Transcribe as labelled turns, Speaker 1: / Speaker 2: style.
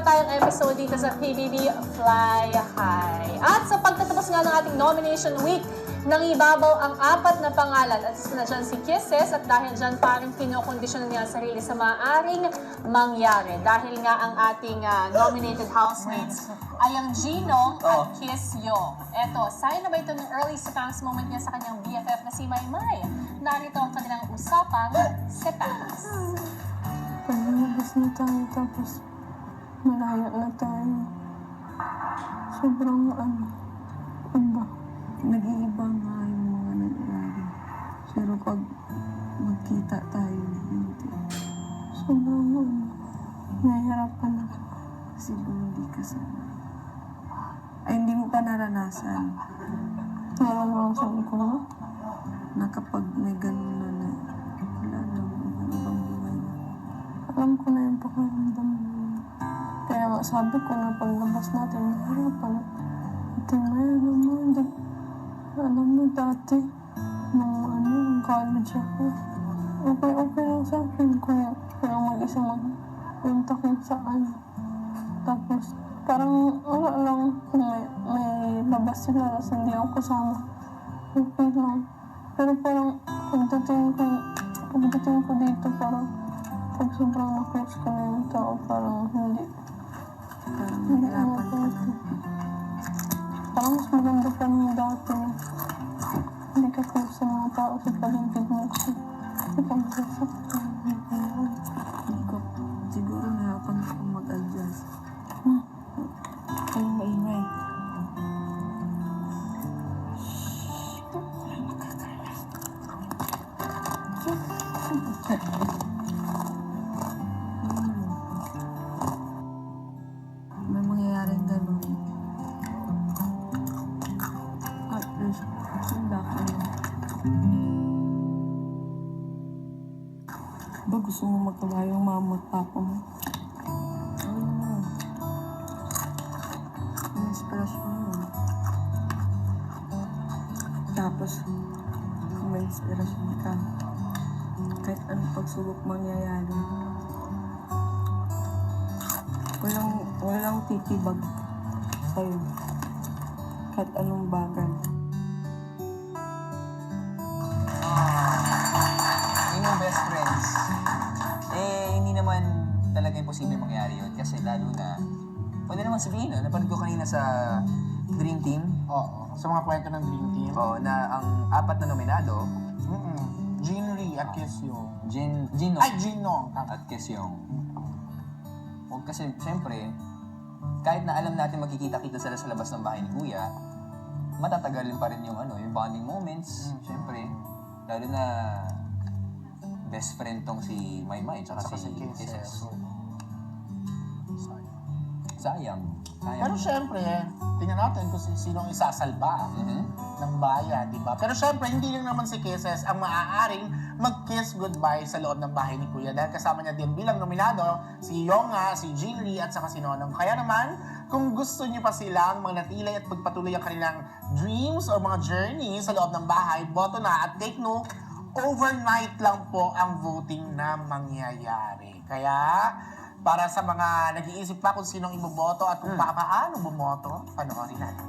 Speaker 1: pa tayong episode dito sa PBB Fly High. At sa pagtatapos nga ng ating nomination week, nangibabaw ang apat na pangalan at isa na dyan si Kisses at dahil dyan parang kinokondisyon niya ang sarili sa maaaring mangyari. Dahil nga ang ating ah, nominated housemates ay ang Gino
Speaker 2: Oh.
Speaker 1: at Kiss Yo. Eto, sign na ba ito ng early sepangs moment niya sa kanyang BFF na si Maymay? Narito ang kanilang usapang sepangs.
Speaker 3: Pag lumabas na tayo, tapos malayo na tayo. Sobrang ano, iba.
Speaker 4: Nag-iiba nga yung mga nangyari. Pero pag magkita tayo, hindi.
Speaker 3: Sobrang ano, nahihirapan ako.
Speaker 4: Siguro hindi ka sana. Ay, hindi mo pa naranasan
Speaker 3: Naranasan ko na.
Speaker 4: na kapag may ganun na na, wala na, na.
Speaker 3: Alam ko na yung pakiramdam mo. Kaya nga sabi ko na paglabas natin, nahihirapan. Ate May, alam mo, hindi, alam mo dati, nung ano, nung college ako, okay, okay lang sa akin kung kaya mag-isa magpunta kung saan. Tapos, parang wala lang kung may, may labas sila tapos hindi ako kasama. Okay lang. Pero parang pagdating ko, pagdating ko dito, parang pag sobrang na-close ko na yung tao, parang hindi. Hindi
Speaker 4: nahirapan ka na.
Speaker 3: Parang mas maganda pa nung dati. Hindi ka sa mga tao sa paligid mo hindi ka.
Speaker 4: Hindi ganun. At least, ka na. Ba gusto mo magkawa yung mama at papa mo? Ano mo? Ang inspirasyon mo. Tapos, kung may inspirasyon ka, kahit anong pagsubok mangyayari, walang, walang titibag sa'yo. Kahit anong bagay.
Speaker 2: Yun yung best friends. Eh, hindi naman talaga imposible mangyari yun. Kasi lalo na, pwede naman sabihin, no? napanood ko kanina sa Dream Team,
Speaker 5: Oo. Sa mga kwento ng Dream Team.
Speaker 2: oh, na ang apat na nominado,
Speaker 5: Mm-mm. Lee at Yo.
Speaker 2: Jin, Jin
Speaker 5: Ay, Jean Nong.
Speaker 2: at Kesyong. O kasi, siyempre, kahit na alam natin magkikita-kita sila sa labas ng bahay ni Kuya, matatagalin pa rin yung ano, yung bonding moments. Siyempre, lalo na best friend tong si Maymay tsaka
Speaker 5: Saka
Speaker 2: si
Speaker 5: si Kisses. So. Sayang.
Speaker 2: Sayang.
Speaker 5: Pero syempre, tingnan natin kung si- sino ang isasalba
Speaker 2: Mhm.
Speaker 5: ng bayan, di ba? Pero syempre, hindi lang naman si Kisses ang maaaring mag-kiss goodbye sa loob ng bahay ni Kuya dahil kasama niya din bilang nominado si Yonga, si Lee at saka si Nonong. Kaya naman, kung gusto niyo pa silang manatili at pagpatuloy ang kanilang dreams o mga journey sa loob ng bahay, boto na at take note, overnight lang po ang voting na mangyayari. Kaya, para sa mga nag-iisip pa kung sinong iboboto at kung paano bumoto, panoorin natin.